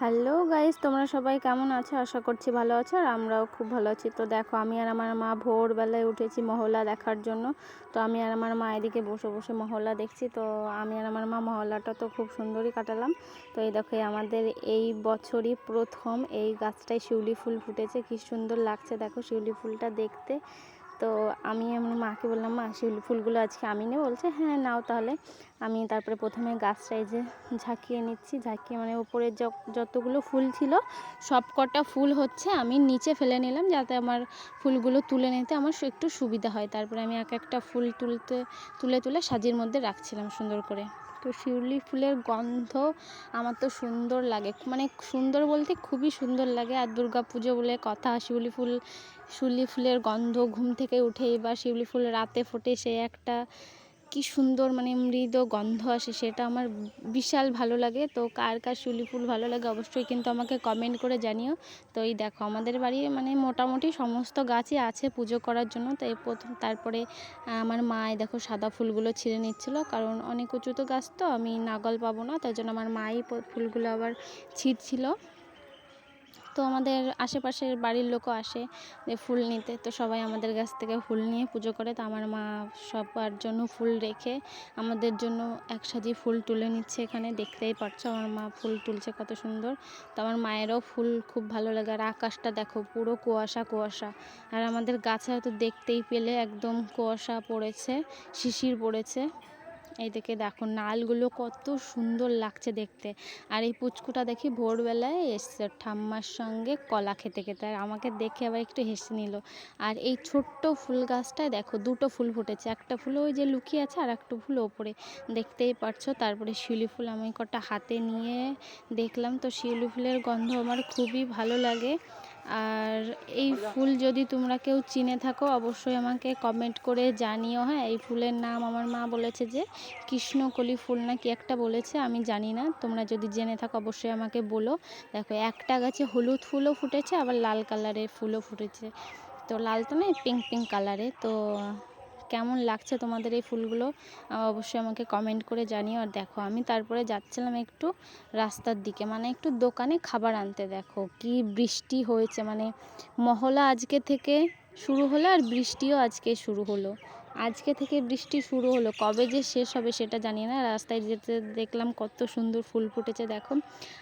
Hello guys, তোমরা সবাই কেমন আছো? আশা করছি ভালো আছো আর আমরাও খুব ভালো আছি। তো দেখো, আমি আর আমার মা ভোরবেলায় উঠেছি মহলা দেখার জন্য। তো আমি আর আমার মা এদিকে বসে বসে মহল্লা দেখছি। তো আমি আর আমার মা মহল্লাটা তো খুব সুন্দরই কাটালাম। তো এই দেখো আমাদের এই বছরই প্রথম এই গাছটায় শিউলি ফুল ফুটেছে। কি সুন্দর লাগছে দেখো শিউলি ফুলটা দেখতে। তো আমি আমার মাকে বললাম, মা শিউলি ফুলগুলো আজকে আমি নেব। বলছে হ্যাঁ নাও তাহলে। আমি তারপরে প্রথমে গাছটায় যে ঝাঁকিয়ে নিচ্ছি, ঝাঁকিয়ে মানে উপরে যতগুলো ফুল ছিল, সব কটা ফুল হচ্ছে আমি নিচে ফেলে নিলাম যাতে আমার ফুলগুলো তুলে নিতে আমার একটু সুবিধা হয়। তারপরে আমি এক একটা ফুল তুলতে তুলে তুলে সাজির মধ্যে রাখছিলাম সুন্দর করে। তো শিউলি ফুলের গন্ধ আমার তো সুন্দর লাগে। মানে সুন্দর বলতে খুবই সুন্দর লাগে। আর দুর্গা পুজো বলে কথা, শিউলি ফুল, শিউলি ফুলের গন্ধ ঘুম থেকে উঠেই বা শিউলি ফুল রাতে ফোটে সে একটা কি সুন্দর মানে মৃদ গন্ধ আসে, সেটা আমার বিশাল ভালো লাগে। তো কার কার শিউলি ফুল ভালো লাগে অবশ্যই কিন্তু আমাকে কমেন্ট করে জানিও। তো এই দেখো, আমাদের বাড়ি মানে মোটামুটি সমস্ত গাছই আছে পুজো করার জন্য। তো এই প্রথম তারপরে আমার মায় দেখো সাদা ফুলগুলো ছিঁড়ে নিচ্ছিল। কারণ অনেক উঁচুতো গাছ তো, আমি নাগল পাবো না। তাই জন্য আমার মাই ফুলগুলো আবার ছিঁড়ছিল। তো আমাদের আশেপাশের বাড়ির লোকও আসে যে ফুল নিতে। তো সবাই আমাদের কাছ থেকে ফুল নিয়ে পুজো করে। তো আমার মা সবার জন্য ফুল রেখে আমাদের জন্য এক সাজি ফুল তুলে নিচ্ছে এখানে। দেখতেই পারছ আমার মা ফুল তুলছে কত সুন্দর। তো আমার মায়েরও ফুল খুব ভালো লাগে। আর আকাশটা দেখো পুরো কুয়াশা কুয়াশা। আর আমাদের গাছে হয়তো দেখতেই পেলে একদম কুয়াশা পড়েছে, শিশির পড়েছে। এই দিকে দেখো, নালগুলো কত সুন্দর লাগছে দেখতে। আর এই পুচকুটা দেখি ভোরবেলায় এসছে ঠাম্মার সঙ্গে কলা খেতে খেতে, আর আমাকে দেখে আবার একটু হেসে নিল। আর এই ছোট্ট ফুল গাছটায় দেখো, দুটো ফুল ফুটেছে। একটা ফুল ওই যে লুকিয়ে আছে, আর একটা ফুল ওপরে। দেখতেই পারছ, তারপরে শিউলি ফুল আমি কটা হাতে নিয়ে দেখলাম। তো শিউলি ফুলের গন্ধ আমার খুবই ভালো লাগে। আর এই ফুল যদি তোমরা কেউ চিনে থাকো, অবশ্যই আমাকে কমেন্ট করে জানিও। হ্যাঁ এই ফুলের নাম আমার মা বলেছে যে, কৃষ্ণকলি ফুল না কি একটা বলেছে, আমি জানি না। তোমরা যদি জেনে থাকো, অবশ্যই আমাকে বলো। দেখো, একটা গাছে হলুদ ফুলও ফুটেছে, আবার লাল কালারের ফুলও ফুটেছে। তো লাল তো নয় পিঙ্ক পিঙ্ক কালারে তো কেমন লাগছে তোমাদের এই ফুলগুলো অবশ্যই আমাকে কমেন্ট করে জানিও। আর দেখো, আমি তারপরে যাচ্ছিলাম একটু রাস্তার দিকে মানে একটু দোকানে খাবার আনতে। দেখো, কি বৃষ্টি হয়েছে মানে মহলা আজকে থেকে শুরু হলো আর বৃষ্টিও আজকে শুরু হলো। আজকে থেকে বৃষ্টি শুরু হলো। কবে যে শেষ হবে সেটা জানি না। রাস্তায় যেতে দেখলাম কত সুন্দর ফুল ফুটেছে, দেখো।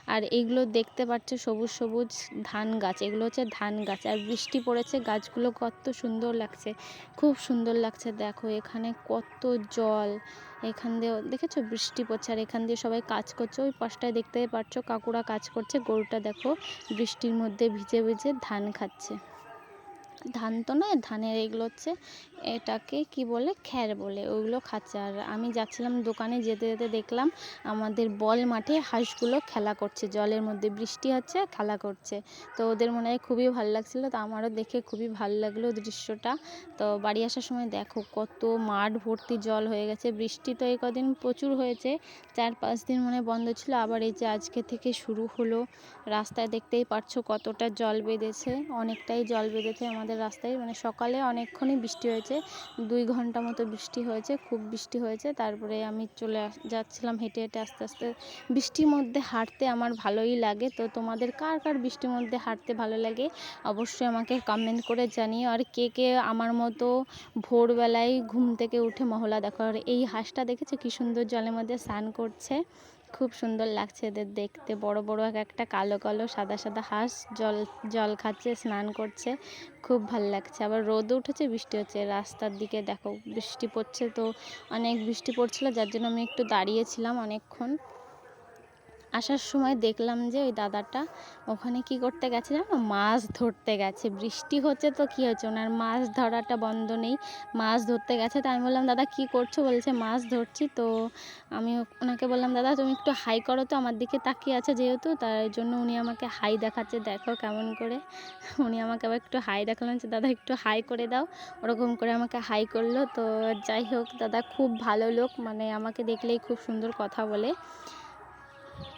আর এইগুলো দেখতে পাচ্ছে সবুজ সবুজ ধান গাছ। এগুলো হচ্ছে ধান গাছ। আর বৃষ্টি পড়েছে, গাছগুলো কত সুন্দর লাগছে। খুব সুন্দর লাগছে, দেখো। এখানে কত জল। এখান দিয়ে দেখেছ? বৃষ্টি পড়ছে। আর এখান দিয়ে সবাই কাজ করছে। ওই পাশটায় দেখতে পাচ্ছ কাকুরা কাজ করছে। গরুটা দেখো বৃষ্টির মধ্যে ভিজে ভিজে ধান খাচ্ছে। ধান তো নয়, ধানের এগুলো হচ্ছে এটাকে কি বলে? খ্যার বলে, ওইগুলো খাচ্ছে। আর আমি যাচ্ছিলাম দোকানে, যেতে যেতে দেখলাম আমাদের বল মাঠে হাঁসগুলো খেলা করছে। জলের মধ্যে বৃষ্টি হচ্ছে, খেলা করছে। তো ওদের মনে হয় খুবই ভালো লাগছিল। তো আমারও দেখে খুবই ভালো লাগল দৃশ্যটা। তো বাড়ি আসার সময় দেখো কত মাঠ ভর্তি জল হয়ে গেছে। বৃষ্টি তো এই কদিন প্রচুর হয়েছে। চার পাঁচ দিন মনে বন্ধ ছিল। আবার এই যে আজকে থেকে শুরু হলো, রাস্তায় দেখতেই পারছ কতটা জল বেঁধেছে। অনেকটাই জল বেঁধেছে আমাদের রাস্তায় মানে সকালে অনেকক্ষণই বৃষ্টি হয়েছে। দুই ঘণ্টা মতো বৃষ্টি হয়েছে, খুব বৃষ্টি হয়েছে। তারপরে আমি চলে যাচ্ছিলাম হেঁটে হেঁটে আস্তে আস্তে। বৃষ্টির মধ্যে হাঁটতে আমার ভালোই লাগে। তো তোমাদের কার কার বৃষ্টির মধ্যে হাঁটতে ভালো লাগে? অবশ্যই আমাকে কমেন্ট করে জানিও। আর কে কে আমার মতো ভোরবেলায় ঘুম থেকে উঠে মহলা দেখো? আর এই হাঁসটা দেখেছ? কী সুন্দর জলের মধ্যে স্নান করছে। খুব সুন্দর লাগছে এদের দেখতে। বড় বড় এক একটা কালো কালো, সাদা সাদা হাঁস জল জল খাচ্ছে, স্নান করছে। খুব ভালো লাগছে। আবার রোদ উঠেছে, বৃষ্টি হচ্ছে। রাস্তার দিকে দেখো বৃষ্টি পড়ছে তো, অনেক বৃষ্টি পড়ছিল, যার জন্য আমি একটু দাঁড়িয়েছিলাম অনেকক্ষণ। আসার সময় দেখলাম যে ওই দাদাটা ওখানে কি করতে গেছে জানো? মাছ ধরতে গেছে। বৃষ্টি হচ্ছে তো কী হচ্ছে ওনার মাছ ধরাটা বন্ধ নেই। মাছ ধরতে গেছে। তো আমি বললাম, দাদা, কি করছ? বলছে, মাছ ধরছি তো। আমি ওনাকে বললাম, দাদা, তুমি একটু হাই করো তো, আমার দিকে তাকিয়ে আছে যেহেতু তার জন্য উনি আমাকে হাই দেখাচ্ছে। দেখো কেমন করে। উনি আমাকে আবার একটু হাই দেখালেন যে দাদা, একটু হাই করে দাও। ওরকম করে আমাকে হাই করল। তো যাই হোক, দাদা খুব ভালো লোক। মানে আমাকে দেখলেই খুব সুন্দর কথা বলে।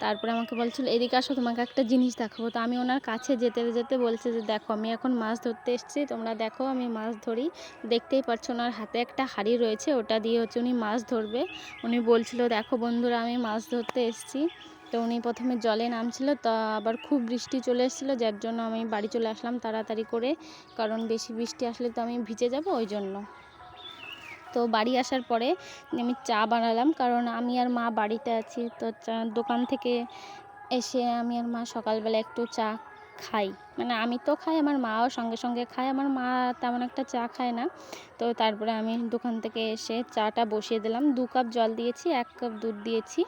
তারপরে আমাকে বলছিল, এদিকে আসো, তোমাকে একটা জিনিস দেখাবো। তো আমি ওনার কাছে যেতে যেতে বলছে যে, দেখো, আমি এখন মাছ ধরতে এসেছি, তোমরা দেখো, আমি মাছ ধরি। দেখতেই পাচ্ছ ওনার হাতে একটা হাড়ি রয়েছে, ওটা দিয়ে হচ্ছে উনি মাছ ধরবে। উনি বলছিল, দেখো বন্ধুরা, আমি মাছ ধরতে এসেছি। তো উনি প্রথমে জলে নামছিল, তো আবার খুব বৃষ্টি চলে এসেছিল, যার জন্য আমি বাড়ি চলে আসলাম তাড়াতাড়ি করে, কারণ বেশি বৃষ্টি আসলে তো আমি ভিজে যাব, ওই জন্য। তো বাড়ি আসার পরে আমি চা বানালাম, কারণ আমি আর মা বাড়িতে আছি। তো চা, দোকান থেকে এসে আমি আর মা সকালবেলা একটু চা খাই। মানে আমি তো খাই, আমার মাও সঙ্গে সঙ্গে খায়। আমার মা তেমন একটা চা খায় না। তো তারপরে আমি দোকান থেকে এসে চাটা বসিয়ে দিলাম। দু কাপ জল দিয়েছি, এক কাপ দুধ দিয়েছি।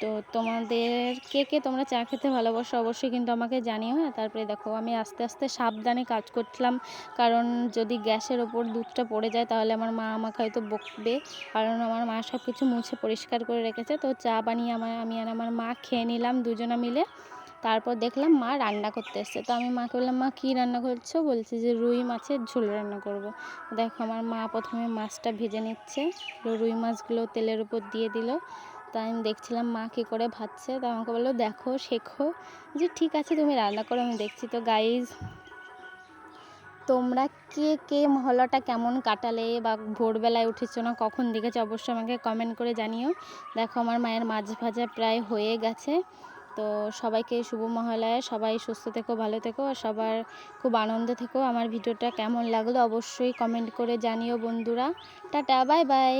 তো তোমাদের কে কে তোমরা চা খেতে ভালোবাসো অবশ্যই কিন্তু আমাকে জানিও হ্যাঁ? তারপরে দেখো, আমি আস্তে আস্তে সাবধানে কাজ করছিলাম। কারণ যদি গ্যাসের ওপর দুধটা পড়ে যায় তাহলে আমার মা আমাকে হয়তো বকবে। কারণ আমার মা সব কিছু মুছে পরিষ্কার করে রেখেছে। তো চা বানিয়ে আমার, আমি আর আমার মা খেয়ে নিলাম দুজনে মিলে। তারপর দেখলাম মা রান্না করতে এসছে। তো আমি মাকে বললাম, মা, কী রান্না করছ? বলছে যে, রুই মাছের ঝোল রান্না করব। দেখো, আমার মা প্রথমে মাছটা ভেজে নিচ্ছে। রুই মাছগুলো তেলের উপর দিয়ে দিল। তাই আমি দেখছিলাম মা কী করে ভাজছে। তো আমাকে বলল, দেখো, শেখো। যে, ঠিক আছে, তুমি রান্না করো, আমি দেখছি। তো গাইজ তোমরা কে কে মহলাটা কেমন কাটালে বা ভোরবেলায় উঠেছো না কখন দেখেছ, অবশ্যই আমাকে কমেন্ট করে জানিও। দেখো, আমার মায়ের মাছ ভাজা প্রায় হয়ে গেছে। তো সবাইকে শুভ মহালয়া সবাই সুস্থ থেকো, ভালো থেকো, আর সবার খুব আনন্দ থেকো। আমার ভিডিওটা কেমন লাগল অবশ্যই কমেন্ট করে জানিও বন্ধুরা। Tata bye bye